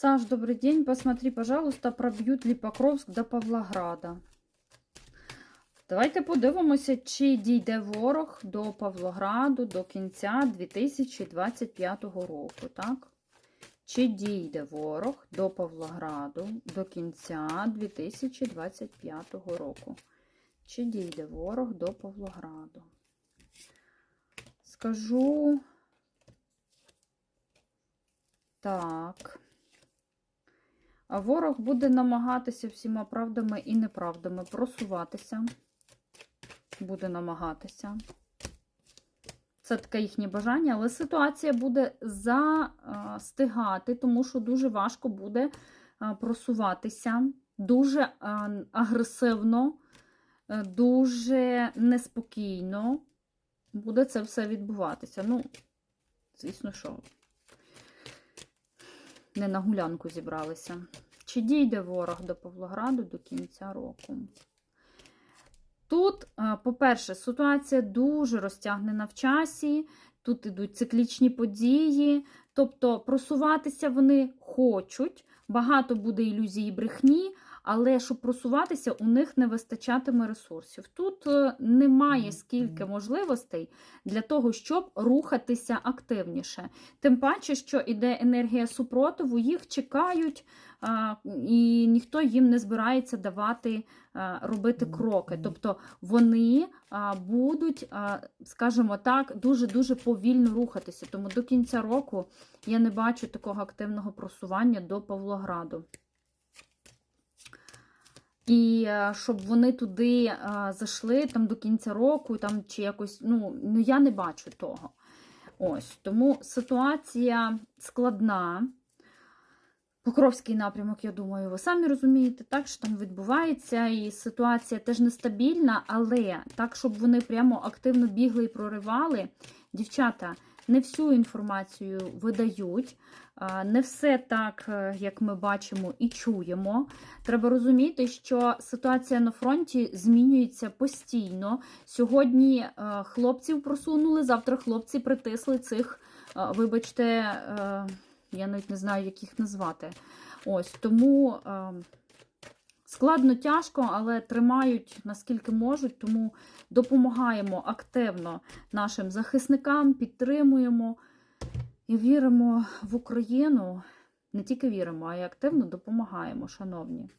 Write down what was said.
Саш, добрый день. Посмотри, пожалуйста, проб'ють ли Покровськ до Павлограда. Давайте подивимося, чи дійде ворог до Павлограду до кінця 2025 року, так? Чи дійде ворог до Павлограду до кінця 2025 року? Чи дійде ворог до Павлограду? Скажу так. Ворог буде намагатися всіма правдами і неправдами просуватися. Буде намагатися. Це таке їхнє бажання, але ситуація буде застигати, тому що дуже важко буде просуватися, дуже агресивно, е, дуже неспокійно буде це все відбуватися. Ну, звісно, що не на гулянку зібралися. Чи дійде ворог до Павлограду до кінця року? Тут, е, по-перше, ситуація дуже розтягнена в часі, тут ідуть циклічні події, тобто просуватися вони хочуть, багато буде ілюзій брехні, але щоб просуватися, у них не вистачатиме ресурсів. Тут е, немає скільки можливостей для того, щоб рухатися активніше. Тим паче, що іде енергія супротиву, їх чекають, і ніхто їм не збирається давати а, робити кроки. Тобто вони будуть, скажімо так, дуже-дуже повільно рухатися. Тому до кінця року я не бачу такого активного просування до Павлограду. І е, щоб вони туди е, зайшли там до кінця року, там чи якось, ну, ну я не бачу того. Ось, тому ситуація складна. Покровський напрямок, я думаю, ви самі розумієте, так, що там відбувається, і ситуація теж нестабільна, але так, щоб вони прямо активно бігли і проривали, дівчата не всю інформацію видають, не все так, е, як ми бачимо і чуємо. Треба розуміти, що ситуація на фронті змінюється постійно. Сьогодні е, хлопців просунули, завтра хлопці притисли цих, е, вибачте, я навіть не знаю, як їх назвати. Ось тому складно, тяжко, але тримають наскільки можуть, тому допомагаємо активно нашим захисникам, підтримуємо і віримо в Україну. Не тільки віримо, а й активно допомагаємо, шановні.